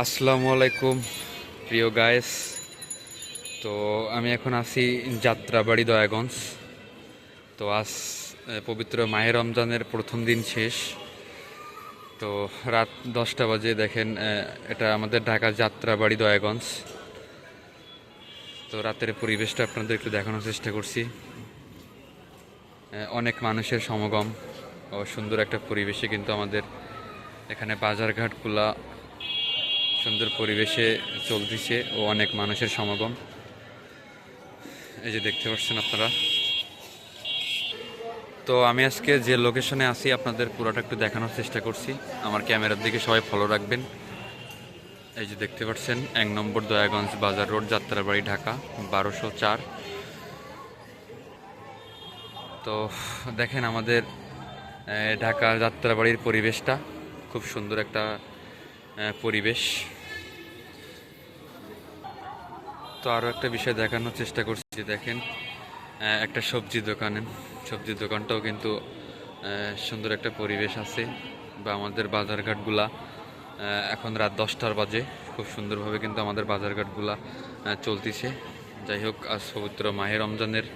আসসালামু আলাইকুম, প্রিয় গায়েস তো আমি এখন আছি যাত্রাবাড়ি দয়াগঞ্জ। তো আজ পবিত্র মাহে রমজানের প্রথম দিন শেষ। তো রাত দশটা বাজে দেখেন এটা আমাদের ঢাকা যাত্রাবাড়ি দয়াগঞ্জ। তো রাতের পরিবেশটা আপনাদের একটু দেখানোর চেষ্টা করছি। অনেক মানুষের সমাগম ও সুন্দর একটা পরিবেশে কিন্তু আমাদের এখানে বাজারঘাটগুলা সুন্দর পরিবেশে চলতেছে ও অনেক মানুষের সমাগম। এই যে দেখতে পাচ্ছেন আপনারা। তো আমি আজকে যে লোকেশনে আছি, আপনাদের পুরোটা একটু দেখানোর চেষ্টা করছি। আমার ক্যামেরার দিকে সবাই ফলো রাখবেন। এই যে দেখতে পাচ্ছেন, এক নম্বর দয়াগঞ্জ বাজার রোড, যাত্রাবাড়ি, ঢাকা, বারোশো চার। তো দেখেন আমাদের ঢাকা যাত্রাবাড়ির পরিবেশটা। খুব সুন্দর একটা পরিবেশ। তো আরও একটা বিষয় দেখানোর চেষ্টা করছি যে দেখেন একটা সবজি দোকানে। সবজির দোকানটাও কিন্তু সুন্দর একটা পরিবেশ আছে। বা আমাদের বাজারঘাটগুলা এখন রাত দশটার বাজে। খুব সুন্দরভাবে কিন্তু আমাদের বাজারঘাটগুলা চলতিছে। যাই হোক, আজ পবিত্র মাহে রমজানের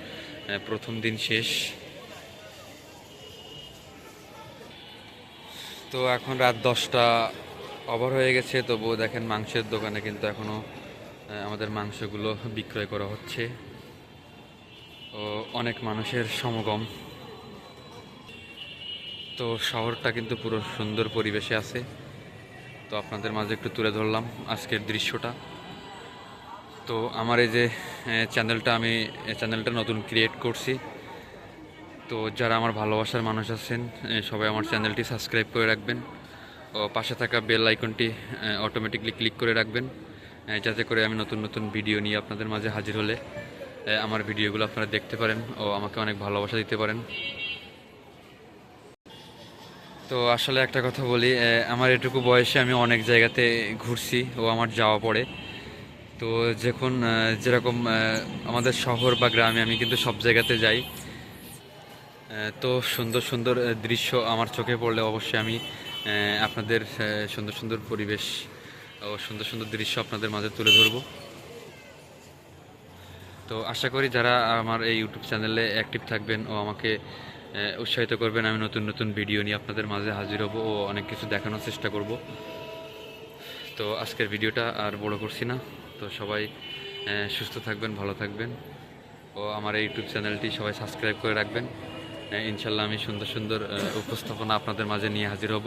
প্রথম দিন শেষ। তো এখন রাত দশটা ওভার হয়ে গেছে, তবুও দেখেন মাংসের দোকানে কিন্তু এখনও আমাদের মাংসগুলো বিক্রয় করা হচ্ছে। ও, অনেক মানুষের সমাগম। তো শহরটা কিন্তু পুরো সুন্দর পরিবেশে আছে। তো আপনাদের মাঝে একটু তুলে ধরলাম আজকের দৃশ্যটা। তো আমার এই যে চ্যানেলটা আমি চ্যানেলটা নতুন ক্রিয়েট করছি। তো যারা আমার ভালোবাসার মানুষ আছেন সবাই আমার চ্যানেলটি সাবস্ক্রাইব করে রাখবেন। পাশে থাকা বেল আইকনটি অটোমেটিকলি ক্লিক করে রাখবেন যাতে করে আমি নতুন নতুন ভিডিও নিয়ে আপনাদের মাঝে হাজির হলে আমার ভিডিওগুলো আপনারা দেখতে পারেন ও আমাকে অনেক ভালোবাসা দিতে পারেন। তো আসলে একটা কথা বলি আমার এটুকু বয়সে আমি অনেক জায়গাতে ঘুরছি, ও আমার যাওয়া পড়ে। তো যখন যেরকম আমাদের শহর বা গ্রামে আমি কিন্তু সব জায়গাতে যাই তো সুন্দর সুন্দর দৃশ্য আমার চোখে পড়লে অবশ্যই আমি আপনাদের সুন্দর সুন্দর পরিবেশ ও সুন্দর সুন্দর দৃশ্য আপনাদের মাঝে তুলে ধরবো। তো আশা করি যারা আমার এই ইউটিউব চ্যানেলে অ্যাক্টিভ থাকবেন ও আমাকে উৎসাহিত করবেন, আমি নতুন নতুন ভিডিও নিয়ে আপনাদের মাঝে হাজির হব ও অনেক কিছু দেখানোর চেষ্টা করব। তো আজকের ভিডিওটা আর বড় করছি না। তো সবাই সুস্থ থাকবেন, ভালো থাকবেন ও আমার এই ইউটিউব চ্যানেলটি সবাই সাবস্ক্রাইব করে রাখবেন। ইনশাল্লাহ আমি সুন্দর সুন্দর উপস্থাপনা আপনাদের মাঝে নিয়ে হাজির হব।